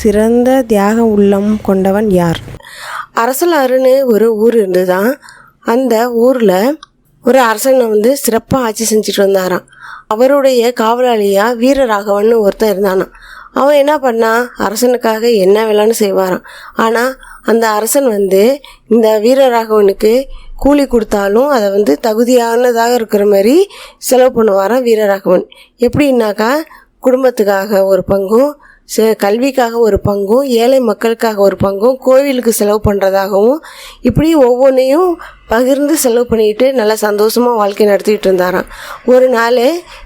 சிறந்த தியாக உள்ளம் கொண்டவன் யார்? அரசலாறுன்னு ஒரு ஊர் இருந்துதான். அந்த ஊரில் ஒரு அரசனை வந்து சிறப்பாக ஆட்சி செஞ்சுட்டு வந்தாராம். அவருடைய காவலாளியாக வீரராகவன் ஒருத்தன் இருந்தானான் அவன் என்ன பண்ணான் அரசனுக்காக என்ன வேலைன்னு செய்வாராம். ஆனால் அந்த அரசன் வந்து இந்த வீரராகவனுக்கு கூலி கொடுத்தாலும் அதை வந்து தகுதியானதாக இருக்கிற மாதிரி செலவு பண்ணுவாராம் வீரராகவன். எப்படின்னாக்கா குடும்பத்துக்காக ஒரு பங்கும் கல்விக்காக ஒரு பங்கும் ஏழை மக்களுக்காக ஒரு பங்கும் கோவிலுக்கு செலவு பண்ணுறதாகவும் இப்படி ஒவ்வொன்றையும் பகிர்ந்து செலவு பண்ணிட்டு நல்லா சந்தோஷமாக வாழ்க்கை நடத்திட்டு இருந்தாராம். ஒரு நாள்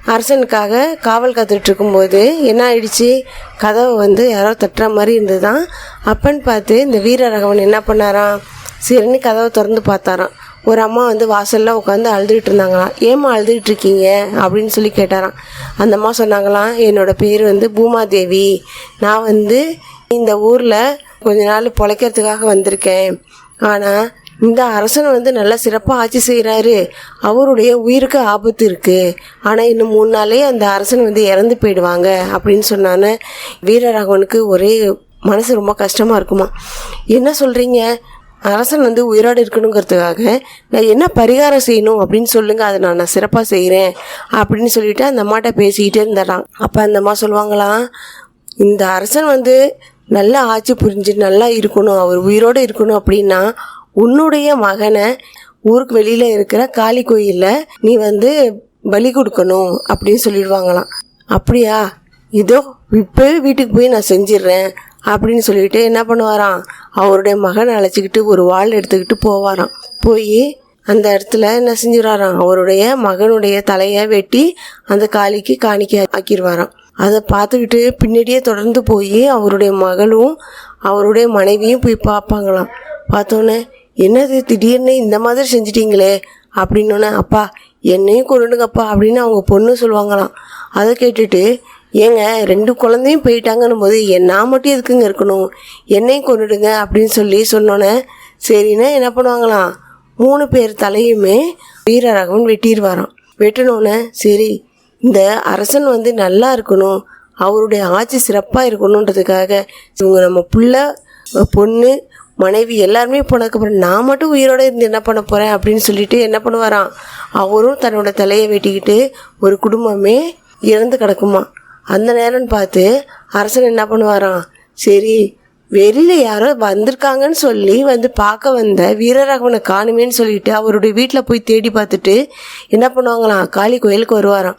அரசனுக்காக காவல் காத்துட்டு இருக்கும்போது என்ன ஆயிடுச்சு? கதவை வந்து யாரோ தட்டுற மாதிரி இருந்ததுதான். அப்பன்னு பார்த்து இந்த வீரராகவன் என்ன பண்ணாராம்? சரின்னு கதவை திறந்து பார்த்தாராம். ஒரு அம்மா வந்து வாசலில் உட்காந்து அழுதுகிட்டு இருந்தாங்களாம். ஏம்மா அழுதுகிட்டு இருக்கீங்க? அப்படின்னு சொல்லி கேட்டாராம். அந்த அம்மா சொன்னாங்களாம் என்னோட பேர் வந்து பூமாதேவி. நான் வந்து இந்த ஊரில் கொஞ்ச நாள் பொழைக்கிறதுக்காக வந்திருக்கேன். ஆனால் இந்த அரசன் வந்து நல்லா சிறப்பாக ஆட்சி செய்கிறாரு அவருடைய உயிருக்கு ஆபத்து இருக்குது ஆனால் இன்னும் மூணு நாளே அந்த அரசன் வந்து இறந்து போயிடுவாங்க. அப்படின்னு சொன்னான்னு வீரராகவனுக்கு ஒரே மனசு ரொம்ப கஷ்டமாக இருக்குமா என்ன சொல்கிறீங்க அரசன் வந்து உயிரோடு இருக்கணுங்கிறதுக்காக நான் என்ன பரிகாரம் செய்யணும்? அப்படின்னு சொல்லுங்கள் அதை நான் நான் சிறப்பாக செய்கிறேன் அப்படின்னு சொல்லிட்டு அந்த அம்மாட்ட பேசிக்கிட்டே இருந்துடுறான். அப்போ அந்த அம்மா சொல்லுவாங்களாம் இந்த அரசன் வந்து நல்லா ஆட்சி புரிஞ்சு நல்லா இருக்கணும். அவர் உயிரோடு இருக்கணும் அப்படின்னா உன்னுடைய மகனை ஊருக்கு வெளியில் இருக்கிற காளி கோயிலில் நீ வந்து பலி கொடுக்கணும். அப்படின்னு சொல்லிடுவாங்களாம். அப்படியா? இதோ இப்போவே வீட்டுக்கு போய் நான் செஞ்சிடுறேன். அப்படின்னு சொல்லிட்டு என்ன பண்ணுவாராம்? அவருடைய மகனை அழைச்சிக்கிட்டு ஒரு வாள் எடுத்துக்கிட்டு போவாராம். போய் அந்த இடத்துல என்ன செஞ்சிடறாராம் அவருடைய மகனுடைய தலையை வெட்டி அந்த காளிக்கு காணிக்க ஆக்கிடுவாராம். அதை பார்த்துக்கிட்டு பின்னாடியே தொடர்ந்து போய் அவருடைய மகளும் அவருடைய மனைவியும் போய் பார்ப்பாங்களாம். பார்த்தோன்னே என்னது? திடீர்னு இந்த மாதிரி செஞ்சிட்டீங்களே? அப்படின்னோன்னே அப்பா என்னையும் கொண்டுடுங்கப்பா அப்படின்னு அவங்க பொண்ணு சொல்லுவாங்களாம். அதை கேட்டுட்டு ஏங்க ரெண்டு குழந்தையும் போயிட்டாங்கன்னும் போது என் நான் மட்டும் எதுக்குங்க இருக்கணும்? என்னையும் கொண்டுடுங்க அப்படின்னு சொல்லி சொன்னோன்னே சரின்னு என்ன பண்ணுவாங்களாம் மூணு பேர் தலையுமே வீரராகவன் வெட்டிடுவாராம் வெட்டினோன்னே சரி இந்த அரசன் வந்து நல்லா இருக்கணும் அவருடைய ஆட்சி சிறப்பாக இருக்கணுன்றதுக்காக இவங்க நம்ம புள்ள பொண்ணு மனைவி எல்லாருமே போனதுக்கப்புறம் நான் மட்டும் உயிரோட இருந்து என்ன பண்ண போகிறேன் அப்படின்னு சொல்லிட்டு என்ன பண்ணுவாராம் அவரும் தன்னோட தலையை வெட்டிக்கிட்டு ஒரு குடும்பமே இறந்து கிடக்குமா அந்த நேரம்னு பார்த்து அரசன் என்ன பண்ணுவாராம்? சரி வெளியில் யாரோ வந்திருக்காங்கன்னு சொல்லி வந்து பார்க்க வந்த வீரராகவனை காணுமேன்னு சொல்லிட்டு அவருடைய வீட்டில் போய் தேடி பார்த்துட்டு என்ன பண்ணுவாங்களாம்? காளி கோயிலுக்கு வருவாராம்.